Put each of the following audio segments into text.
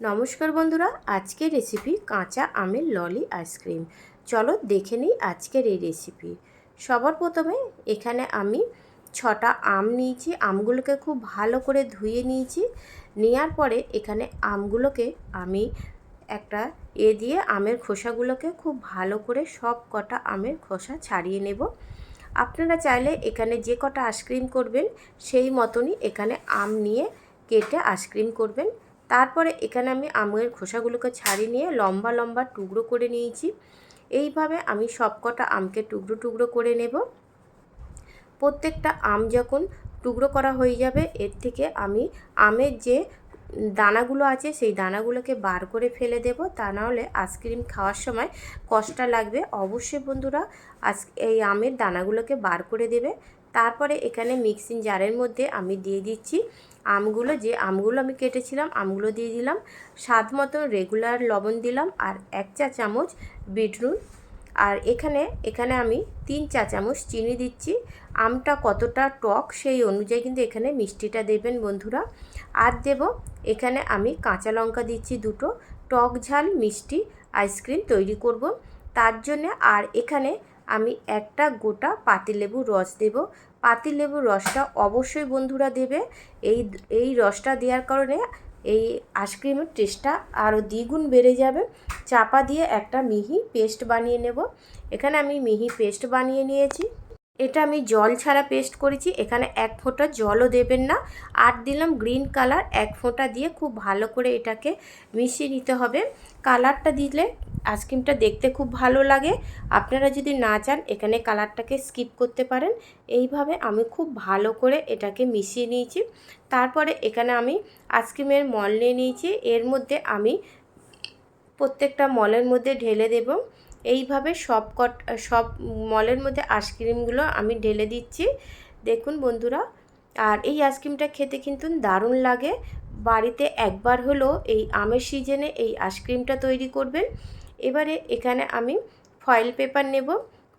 নমস্কার বন্ধুরা, আজকের রেসিপি কাঁচা আমের ললি আইসক্রিম চলো দেখে নিই আজকের এই রেসিপি সবার প্রথমে এখানে আমি ছটা আম নিয়েছি, আমগুলোকে খুব ভালো করে ধুয়ে নিয়েছি। নেওয়ার পরে এখানে আমগুলোকে আমি একটা এ দিয়ে আমের খোসাগুলোকে খুব ভালো করে সব কটা আমের খোসা ছাড়িয়ে নেব। আপনারা চাইলে এখানে যে কটা আইসক্রিম করবেন, সেই মতনই এখানে আম নিয়ে কেটে আইসক্রিম করবেন। তারপরে এখানে আমি আমের খোসাগুলোকে ছাড়িয়ে নিয়ে লম্বা লম্বা টুকরো করে নিয়েছি। এইভাবে আমি সবকটা আমকে টুকরো টুকরো করে নেব। প্রত্যেকটা আম যখন টুকরো করা হয়ে যাবে, এর থেকে আমি আমের যে দানাগুলো আছে, সেই দানাগুলোকে বার করে ফেলে দেব। তা নাহলে আইসক্রিম খাওয়ার সময় কষ্ট লাগবে। অবশ্যই বন্ধুরা, আজ এই আমের দানাগুলোকে বার করে দেবে। তারপরে এখানে মিক্সিং জারের মধ্যে আমি দিয়ে দিচ্ছি আমগুলো। যে আমগুলো আমি কেটেছিলাম, আমগুলো দিয়ে দিলাম। স্বাদ মতো রেগুলার লবণ দিলাম আর এক চা চামচ বিটরুট। আর এখানে এখানে আমি তিন চা চামচ চিনি দিচ্ছি। আমটা কতটা টক সেই অনুযায়ী কিন্তু এখানে মিষ্টিটা দেবেন বন্ধুরা। আর দেব, এখানে আমি কাঁচা লঙ্কা দিচ্ছি দুটো। টক ঝাল মিষ্টি আইসক্রিম তৈরি করব। তার জন্যে আর এখানে আমি একটা গোটা পাতিলেবুর রস দেব। পাতিলেবুর রসটা অবশ্যই বন্ধুরা দেবে। এই এই রসটা দেওয়ার কারণে এই আইসক্রিমের টেস্টটা আরও দ্বিগুণ বেড়ে যাবে। চাপা দিয়ে একটা মিহি পেস্ট বানিয়ে নেব। এখানে আমি মিহি পেস্ট বানিয়ে নিয়েছি। এটা আমি জল ছাড়া পেস্ট করেছি, এখানে এক ফোঁটা জলও দেবেন না। আর দিলাম গ্রিন কালার এক ফোঁটা দিয়ে খুব ভালো করে এটাকে মিশিয়ে নিতে হবে। কালারটা দিলে আইসক্রিমটা দেখতে খুব ভালো লাগে। আপনারা যদি না চান, এখানে কালারটাকে স্কিপ করতে পারেন। এইভাবে আমি খুব ভালো করে এটাকে মিশিয়ে নিয়েছি। তারপরে এখানে আমি আইসক্রিমের মল নিয়ে নিয়েছি। এর মধ্যে আমি প্রত্যেকটা মলের মধ্যে ঢেলে দেব। এইভাবে সব কট, সব মলের মধ্যে আইসক্রিমগুলো আমি ঢেলে দিচ্ছি। দেখুন বন্ধুরা, আর এই আইসক্রিমটা খেতে কিন্তু দারুণ লাগে। বাড়িতে একবার হলো এই আমের সিজনে এই আইসক্রিমটা তৈরি করবেন। এবারে এখানে আমি ফয়েল পেপার নেব।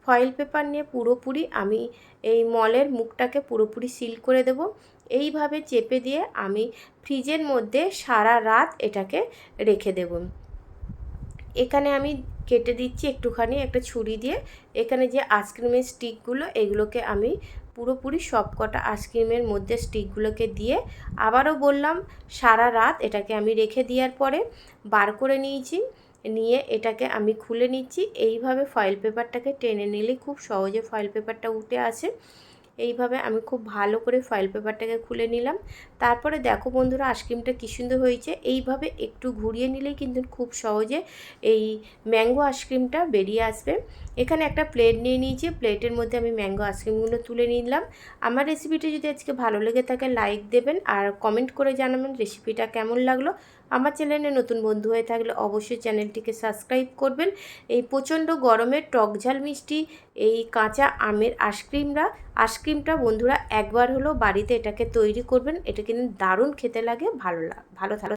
ফয়েল পেপার নিয়ে পুরোপুরি আমি এই মলের মুখটাকে পুরোপুরি সিল করে দেব। এইভাবে চেপে দিয়ে আমি ফ্রিজের মধ্যে সারা রাত এটাকে রেখে দেব। এখানে আমি কেটে দিচ্ছি একটুখানি একটা ছুরি দিয়ে। এখানে যে আইসক্রিমের স্টিকগুলো এগুলোকে আমি পুরোপুরি সব কটা আইসক্রিমের মধ্যে স্টিকগুলোকে দিয়ে আবারও বললাম, সারা রাত এটাকে আমি রেখে দেওয়ার পরে বার করে নিয়েছি। নিয়ে এটাকে আমি খুলে নিচ্ছি। এইভাবে ফয়েল পেপারটাকে টেনে নিলে খুব সহজে ফয়েল পেপারটা উঠে আসে। এইভাবে আমি খুব ভালো করে ফয়েল পেপারটাকে খুলে নিলাম। তারপরে দেখো বন্ধুরা আইসক্রিমটা কী সুন্দর হয়েছে। এইভাবে একটু ঘুরিয়ে নিলেই কিন্তু খুব সহজে এই ম্যাঙ্গো আইসক্রিমটা বেরিয়ে আসবে। এখানে একটা প্লেট নিয়ে নিয়েছি। প্লেটের মধ্যে আমি ম্যাঙ্গো আইসক্রিমগুলো তুলে নিলাম। আমার রেসিপিটা যদি আজকে ভালো লেগে থাকে লাইক দেবেন। আর কমেন্ট করে জানাবেন রেসিপিটা কেমন লাগল। আমার চ্যানেলে নতুন বন্ধু হয়ে থাকলে অবশ্যই চ্যানেলটিকে সাবস্ক্রাইব করবেন। এই প্রচণ্ড গরমের টকঝাল মিষ্টি, এই কাঁচা আমের আইসক্রিমরা আইসক্রিমটা বন্ধুরা একবার হলো বাড়িতে এটাকে তৈরি করবেন। এটা কিন্তু দারুণ খেতে লাগে, ভালো ভালো